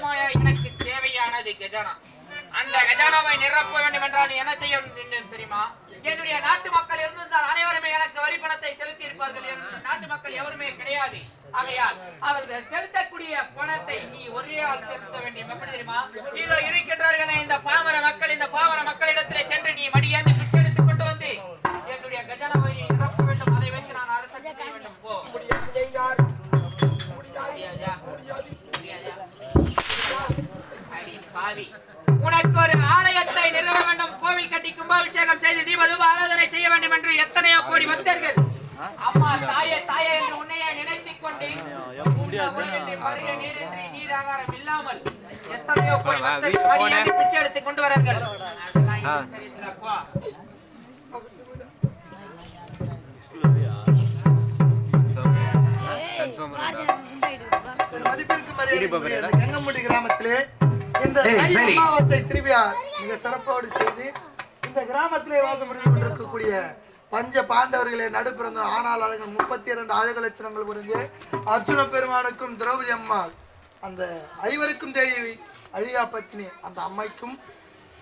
வேண்டுமாயா எனக்கு தேவையானது கஜானா. அந்த கஜானாவை நிரப்ப வேண்டும் என்றால் என்ன செய்ய வேண்டும் தெரியுமா? என்னுடைய நாட்டு மக்கள் இருந்திருந்தால் அனைவருமே எனக்கு வரி பணத்தை செலுத்தி இருப்பார்கள் நாட்டு மக்கள் எவருமே கிடையாது. ஆகையால் அவர்கள் செலுத்தக்கூடிய பணத்தை நீ ஒரே ஆள் செலுத்த வேண்டும். எப்படி தெரியுமா? இதோ இருக்கின்றார்களே இந்த பாமர மக்கள் இந்த பாமர மக்களிடத்திலே சென்று நீ மடியாந்து எத்தனையோ பிச்சை கொண்டு வரார்கள். கங்கம்பட்டி கிராமத்திலே இந்த. அமாவாசை திருவிழா மிக சிறப்போடு செய்து இந்த கிராமத்திலே வாசம் புரிந்து கொண்டிருக்கக்கூடிய பஞ்ச பாண்டவர்களே நடுப்பிறந்த ஆனால் அழகன் முப்பத்தி இரண்டு அழகு லட்சணங்கள் புரிந்து அர்ஜுன பெருமானுக்கும் திரௌபதி அம்மாள் அந்த ஐவருக்கும் தேவி அழியா பத்னி அந்த அம்மைக்கும்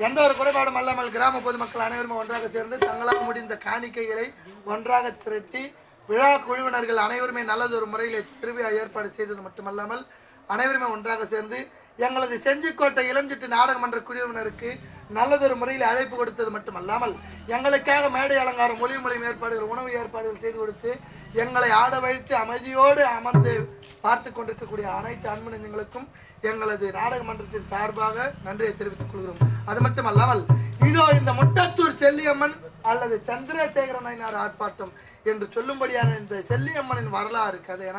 எந்த ஒரு குறைபாடும் அல்லாமல் கிராம பொதுமக்கள் அனைவரும் ஒன்றாக சேர்ந்து தங்களால் முடிந்த காணிக்கைகளை ஒன்றாக திரட்டி விழா குழுவினர்கள் அனைவருமே நல்லதொரு முறையில் திருவிழா ஏற்பாடு செய்தது மட்டுமல்லாமல் அனைவருமே ஒன்றாக சேர்ந்து எங்களது செஞ்சிக்கோட்டை இளஞ்சிட்டு நாடகமன்ற குழுவினருக்கு நல்லதொரு முறையில் அழைப்பு கொடுத்தது மட்டுமல்லாமல் எங்களுக்காக மேடை அலங்காரம் மொழி மொழி ஏற்பாடுகள் உணவு ஏற்பாடுகள் செய்து கொடுத்து எங்களை ஆட வைத்து அமைதியோடு அமர்ந்து பார்த்து கொண்டிருக்கக்கூடிய அனைத்து அன்பு நெஞ்சங்களுக்கும் எங்களது நாடக மன்றத்தின் சார்பாக நன்றியை தெரிவித்துக் கொள்கிறோம். அது மட்டுமல்லாமல் இதோ இந்த முட்டத்தூர் செல்லியம்மன் அல்லது சந்திரசேகர நாயனார் ஆர்ப்பாட்டம் என்று சொல்லும்படியான இந்த செல்லியம்மனின் வரலாறு கதை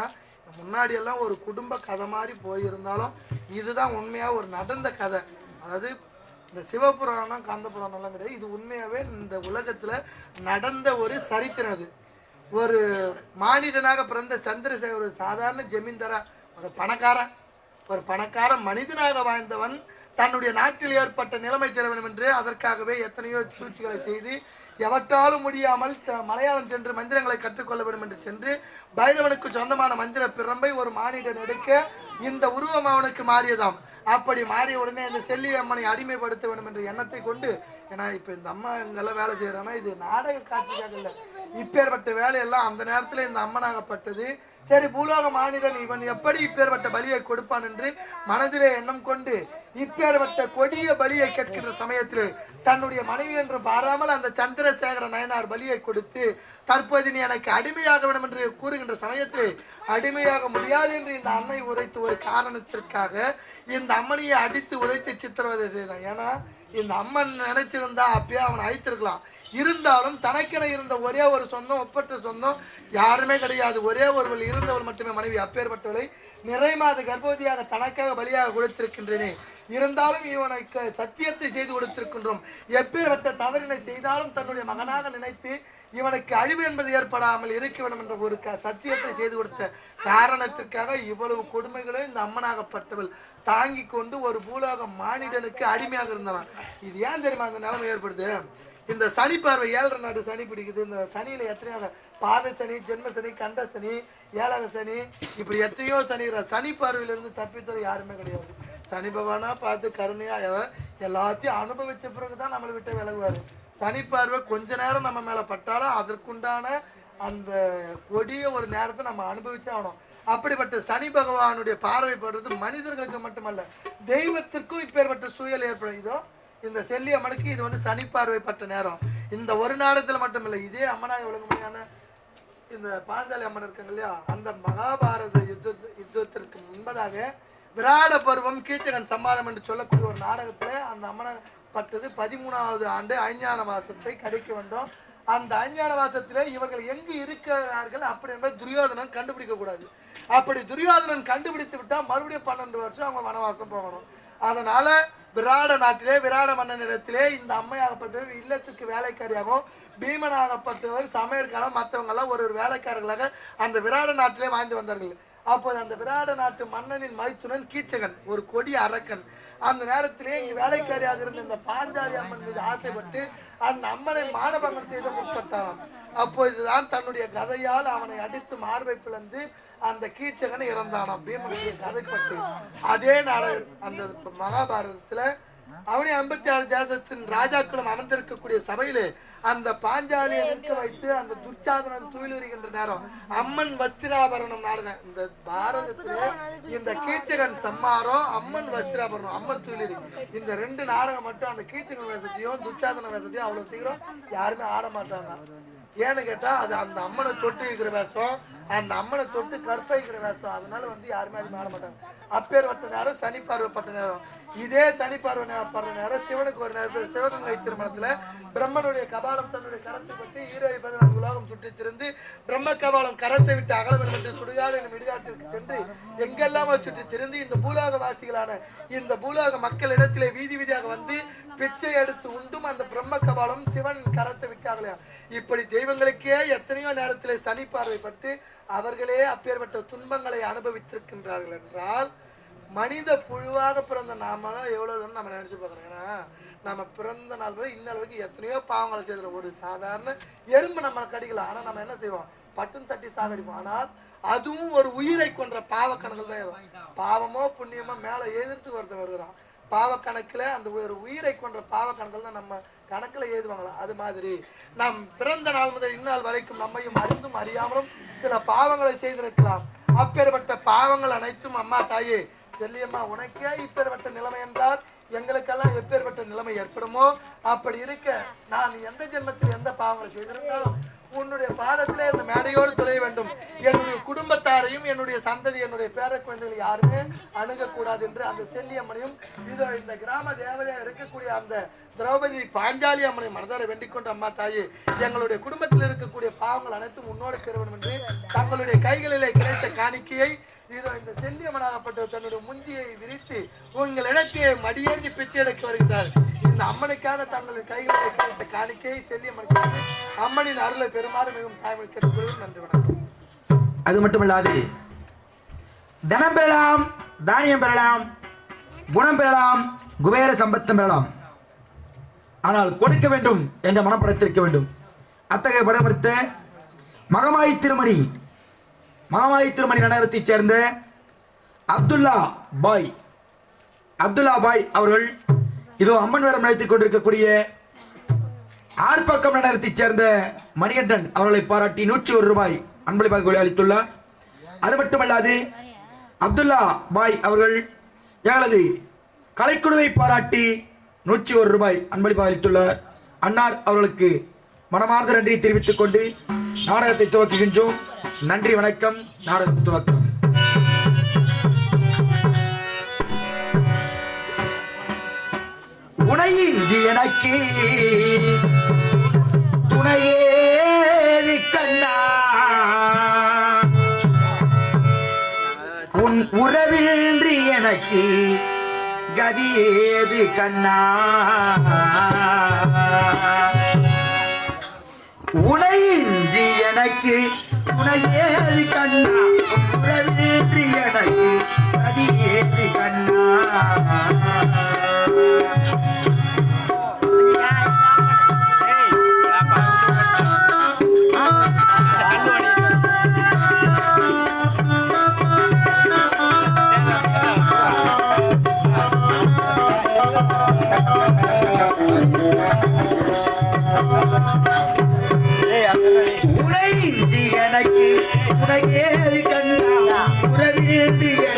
முன்னாடி எல்லாம் ஒரு குடும்ப கதை மாதிரி போயிருந்தாலும் இதுதான் உண்மையாக ஒரு நடந்த கதை. அதாவது இந்த சிவபுராணம் காந்த புராணம்லாம் கிடையாது. இது உண்மையாகவே இந்த உலகத்தில் நடந்த ஒரு சரித்திரம் அது. ஒரு மானிடனாக பிறந்த சந்திரசேகர் ஒரு சாதாரண ஜமீன்தாரா ஒரு பணக்காரன். ஒரு பணக்கார மனிதனாக வாழ்ந்தவன் தன்னுடைய நாட்டில் ஏற்பட்ட நிலைமை தர வேண்டும் என்று அதற்காகவே எத்தனையோ சூழ்ச்சிகளை செய்து எவற்றாலும் முடியாமல் த- மலையாளம் சென்று மந்திரங்களை கற்றுக்கொள்ள வேண்டும் என்று சென்று பைரவனுக்கு சொந்தமான மந்திர பிரம்பை ஒரு மானிடன் எடுக்க இந்த உருவம் அவனுக்கு மாறியதாம். அப்படி மாறிய உடனே இந்த செல்லி அம்மனை அடிமைப்படுத்த வேண்டும் என்ற எண்ணத்தை கொண்டு ஏன்னா இப்போ இந்த அம்மா இங்கெல்லாம் வேலை செய்கிறான்னா இது நாடக காட்சிக்காக இல்லை. இப்பேற்பட்ட வேலையெல்லாம் அந்த நேரத்தில் இந்த அம்மனாகப்பட்டது. சரி பூலோக மாநிலன் இவன் எப்படி இப்பேற்பட்ட பலியை கொடுப்பான் என்று மனதிலே எண்ணம் கொண்டு இப்பேற்பட்ட கொடிய பலியை கேட்கின்ற சமயத்தில் தன்னுடைய மனைவி என்று பாராமல் அந்த சந்திரசேகர நயனார் பலியை கொடுத்து தற்போது நீ எனக்கு அடிமையாக வேண்டும் என்று கூறுகின்ற சமயத்தில் அடிமையாக முடியாது என்று இந்த அன்னை உரைத்து ஒரு காரணத்திற்காக இந்த அம்மனையை அடித்து உதைத்து சித்திரவதை செய்தான். ஏன்னா இந்த அம்மன் நினைச்சிருந்தா அப்பயே அவனை அழைத்திருக்கலாம். இருந்தாலும் தனக்கென இருந்த ஒரே ஒரு சொந்தம் ஒப்பற்ற சொந்தம் யாருமே கிடையாது. ஒரே ஒருவள் இருந்தவள் மட்டுமே மனைவி. அப்பேற்பட்டவளை நிறை மாத கர்ப்பவதியாக தனக்காக பலியாக கொடுத்திருக்கின்றேனே. இருந்தாலும் இவனுக்கு சத்தியத்தை செய்து கொடுத்திருக்கின்றோம். எப்பேற்பட்ட தவறினை செய்தாலும் தன்னுடைய மகனாக நினைத்து இவனுக்கு அழிவு என்பது ஏற்படாமல் இருக்க வேண்டும் என்ற ஒரு க சத்தியத்தை செய்து கொடுத்த காரணத்திற்காக இவ்வளவு கொடுமைகளை இந்த அம்மனாகப்பட்டவள் தாங்கி கொண்டு ஒரு பூலோக மானிடனுக்கு அடிமையாக இருந்தவன். இது ஏன் தெரியுமா அந்த நிலைமை ஏற்படுது? இந்த சனி பார்வை ஏழரை நாடு சனி பிடிக்குது. இந்த சனியில் எத்தனையோ பாத சனி ஜென்ம சனி கண்ட சனி ஏழரை சனி இப்படி எத்தனையோ சனி சனி பார்வையிலிருந்து தப்பித்தர யாருமே கிடையாது. சனி பகவானா பார்த்து கருணையாக எல்லாத்தையும் அனுபவிச்ச பிறகுதான் நம்மளை விட்டு விலகுவாரு. சனி பார்வை கொஞ்ச நேரம் நம்ம மேலே பட்டாலும் அதற்குண்டான அந்த கொடிய ஒரு நேரத்தை நம்ம அனுபவிச்சே ஆகணும். அப்படிப்பட்ட சனி பகவானுடைய பார்வைப்படுறது மனிதர்களுக்கு மட்டுமல்ல தெய்வத்திற்கும் இப்பேற்பட்ட சூழல் ஏற்படும் இதோ இந்த செல்லி அம்மனுக்கு இது வந்து சனி பார்வைப்பட்ட நேரம். இந்த ஒரு நேரத்தில் மட்டும் இல்லை இதே அம்மனாக விளங்குமையான இந்த பாஞ்சாலி அம்மன் இருக்காங்க இல்லையா? அந்த மகாபாரத யுத்த யுத்தத்திற்கு முன்பதாக விராட பருவம் கீச்சகன் சம்மாரம் என்று சொல்லக்கூடிய ஒரு நாடகத்தில் அந்த அம்மனை பட்டது பதிமூணாவது ஆண்டு ஐஞான வாசத்தை கடிக்க வேண்டும் அந்த ஐஞான வாசத்திலே இவர்கள் எங்கு இருக்கிறார்கள் அப்படி என்பதை துரியோதனன் கண்டுபிடிக்க கூடாது. அப்படி துரியோதனன் கண்டுபிடித்து விட்டால் மறுபடியும் பன்னெண்டு வருஷம் அவங்க வனவாசம் போகணும். அதனால விராட நாட்டிலே விராட மன்னனிடத்திலே இந்த அம்மையாகப்பட்டவர் இல்லத்துக்கு வேலைக்காரியாகவும் பீமனாகப்பட்டவர் சமையற்காலம் மற்றவங்க எல்லாம் ஒரு ஒரு வேலைக்காரர்களாக அந்த விராட நாட்டிலே வாழ்ந்து வந்தார்கள். அப்போது அந்த விராட நாட்டு மன்னனின் மைத்துனன் கீச்சகன் ஒரு கொடி அரக்கன். அந்த நேரத்திலே இங்கு வேலைக்காரியாக இருந்த இந்த பாஞ்சாலி அம்மன் மீது ஆசைப்பட்டு அந்த அம்மனை மானபங்கம் செய்த முற்பட்டானாம் அப்போதுதான் தன்னுடைய கதையால் அவனை அடித்து மார்பை பிளந்து அந்த கீச்சகன் இறந்தானாம் பீமனுடைய கதைப்பட்டு அதே நாடக அந்த மகாபாரதத்துல அவனே ஐம்பத்தி ஆறு தேசத்தின் ராஜாக்களும் அமர்ந்திருக்கக்கூடிய சபையிலே அந்த பாஞ்சாலியை நிற்க வைத்து அந்த துர்ச்சாதனன் துயிலுரிகின்ற நேரம் அம்மன் வஸ்திராபரணம் நாடகம் இந்த பாரதத்திலே இந்த கீச்சகன் சம்மாரம் அம்மன் வஸ்திராபரணம் அம்மன் துயிலுரி இந்த ரெண்டு நாடகம் மட்டும் அந்த கீச்சகன் வேஷத்தையும் துர்ச்சாதன வேஷத்தையும் அவ்வளவு சீக்கிரம் யாருமே ஆட மாட்டாங்க ஏன்னு கேட்டா அது அந்த அம்மனை தொட்டு இருக்கிற வேஷம் அந்த அம்மனை தொட்டு கற்பழிக்கிற வேஷம் அதனால வந்து யாருமே அது ஆட மாட்டாங்க. அப்பேற்பட்ட நேரம் சனி பார்வைப்பட்ட நேரம். இதே சனி பார்வை படுற நேரம் சிவனுக்கு ஒரு நேரத்தில் சிவகங்கை திருமணத்துல பிரம்மனுடைய கபாலம் தன்னுடைய கரத்தை பட்டு ஈரோ உலகம் சுற்றி திருந்து பிரம்ம கபாலம் கரத்தை விட்டு அகல வேண்டும் என்று சுடுகாடு என்னும் இடுகாட்டிற்கு சென்று எங்கெல்லாம் சுற்றி திருந்து இந்த பூலோக வாசிகளான இந்த பூலோக மக்களிடத்திலே வீதி வீதியாக வந்து பிச்சை எடுத்து உண்டும் அந்த பிரம்ம கபாலம் சிவன் கரத்தை விட்டாங்களே இப்படி தெய்வங்களுக்கே எத்தனையோ நேரத்தில் சனி பார்வைப்பட்டு அவர்களே அப்பேற்பட்ட துன்பங்களை அனுபவித்திருக்கின்றார்கள் என்றால் மனித புழுவாக பிறந்த நாம தான் எவ்வளோ தூரம் நம்ம நினச்சி பார்க்குறோம் ஏன்னா நம்ம பிறந்த நாள் வரை இன்னளவுக்கு வரைக்கும் எத்தனையோ பாவங்களை செய்கிற ஒரு சாதாரண எறும்பு நம்ம கடிக்கலாம் ஆனால் நம்ம என்ன செய்வோம்? பட்டும் தட்டி சாகடிப்போம். ஆனால் அதுவும் ஒரு உயிரை கொன்ற பாவக்கணக்கில் தான் ஏறும் பாவமோ புண்ணியமோ மேலே எதிர்த்து ஒருத்தர் வருகிறான். பாவக்கணக்கில் அந்த ஒரு உயிரை கொன்ற பாவக்கணக்கில் தான் நம்ம கணக்கில் ஏதுவாங்களாம் அது மாதிரி. நம் பிறந்த நாள் முதல் இந்நாள் வரைக்கும் நம்மையும் அறிந்தும் அறியாமலும் சில பாவங்களை செய்திருக்கலாம். அப்பேற்பட்ட பாவங்கள் அனைத்தும் அம்மா தாயே செல்லியம்மா உனக்கே இப்பேற்பட்ட நிலைமை என்றால் எங்களுக்கெல்லாம் எப்பேற்பட்ட நிலைமை ஏற்படுமோ? அப்படி இருக்க நான் எந்த ஜென்மத்தில் எந்த பாவங்கள் செய்திருந்தாலும் உன்னுடைய பாதத்திலே இந்த மேடையோடு துளைய வேண்டும். என்னுடைய குடும்பத்தாரையும் என்னுடைய சந்ததி என்னுடைய பேர குழந்தைகள் யாருமே அணுகக்கூடாது என்று அந்த செல்லியம்மனையும் இதோ இந்த கிராம தேவதையாக இருக்கக்கூடிய அந்த திரௌபதி பாஞ்சாலி அம்மனை மனதார வேண்டிக் அம்மா தாயே எங்களுடைய குடும்பத்தில் இருக்கக்கூடிய பாவங்கள் அனைத்தும் உன்னோடு சேர என்று தங்களுடைய கைகளிலே கிடைத்த காணிக்கையை இதோ இந்த செல்லியம்மனாகப்பட்ட தன்னுடைய முந்தியை விரித்து உங்களிடத்தே மடியேறி பிச்சை எடுக்க வருகிறார் இந்த அம்மனுக்காக தங்களது கைகளை கிடைத்த காணிக்கையை செல்லியம்மன் அம்மனின் அருளை பெறுமாறு மிகவும் தாய்மொழி கேட்டுக்கொள்வது நன்றி வணக்கம். அது மட்டுமல்லாது தனம் பெறலாம் தானியம் பெறலாம் குணம் பெறலாம் குபேர சம்பத்தம் பெறலாம். ஆனால் கொடுக்க வேண்டும் என்ற மனப்படத்திருக்க வேண்டும். அத்தகைய படமெடுத்த மகமாயி திருமணி மகமாயி திருமணி நகரத்தைச் சேர்ந்த அப்துல்லா பாய். அப்துல்லா பாய் அவர்கள் இதோ அம்மன் வேடம் நடத்திக் கொண்டிருக்கக்கூடிய ஆர்ப்பாக்கம் நகரத்தைச் சேர்ந்த மணிகண்டன் அவர்களை பாராட்டி நூற்றி ஒரு ரூபாய் அன்பளிப்பாக அளித்துள்ளார். அது மட்டுமல்லாது அப்துல்லா பாய் அவர்கள் எங்களது கலைக்குழுவை பாராட்டி நூற்றி ஒரு ரூபாய் அன்பளிப்பாக அளித்துள்ளார். அன்னார் அவர்களுக்கு மனமார்ந்த நன்றியை தெரிவித்துக் கொண்டு நாடகத்தை துவக்குகின்றோம். நன்றி வணக்கம். நாடகம் துவக்கம். உனையின்றி எனக்கு துணையேறி கண்ணா. உன் உறவின்றி எனக்கு கதியேது கண்ணா. உனையின்றி எனக்கு உனையேறி கண்ணா உறவின்றி எனக்கு கதியேது கண்ணா. உறவின்றி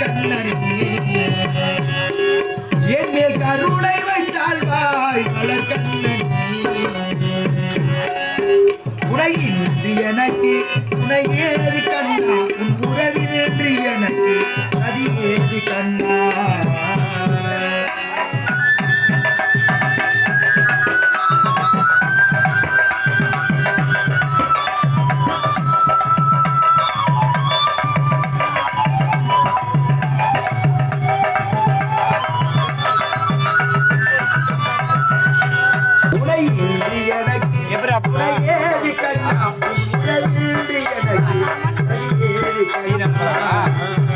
கண்ணனே என் மேல் கருணை வைத்தால் மலர் கண்ணனே உனையின்றி எனக்கு துணை ஏது கண்ணா உன் உறவின்றி எனக்கு நதி ஏது கண்ணா. உனையின்றி எனக்கு ஏது கண்ணா எனக்கு கண்ணா கண்ணா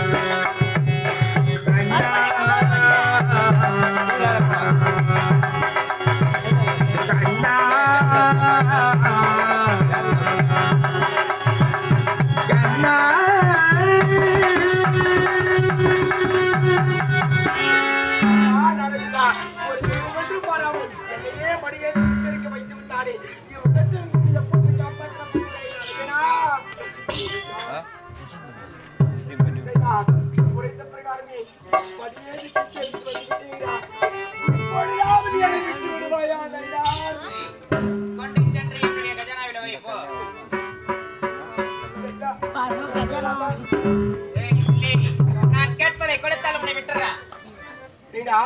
ஐயா,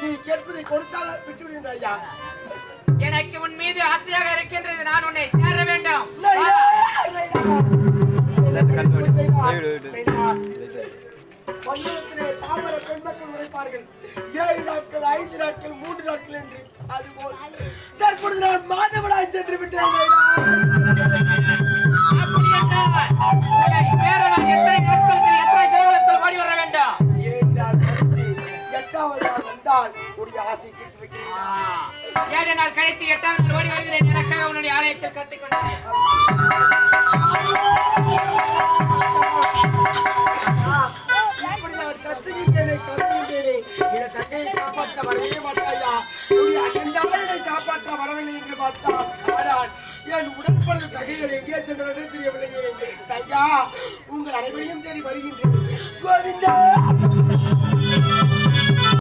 நீ கேட்பதை கொடுத்தால் விட்டு விடுகின்ற ஐயா. எனக்கு உன் மீது ஆசையாக இருக்கின்றது நான் உன்னை சேர வேண்டும். தாமர பெண்மக்கள் உரைப்பார்கள். ஏழு நாட்கள் ஐந்து நாட்கள் மூன்று நாட்கள் என்று அதுபோல். தற்பொழுது நான் மாதவனாய் சென்று விட்டேன் ஏழு நாள் கழித்து எட்டாவது நாள் ஓடி வருகிறேன் எனக்காக உன்னுடைய ஆலயத்தில் கத்துக்கொண்டேன் காப்பாற்ற வரவே மாட்டாயா? காப்பாற்ற வரவில்லை என்று பார்த்தான். ஆனால் என் உடன்படுத்த தகைகள் எங்கே சென்றனே தெரியவில்லையே. ஐயா உங்கள் அனைவரையும் தேடி வருகின்றேன்.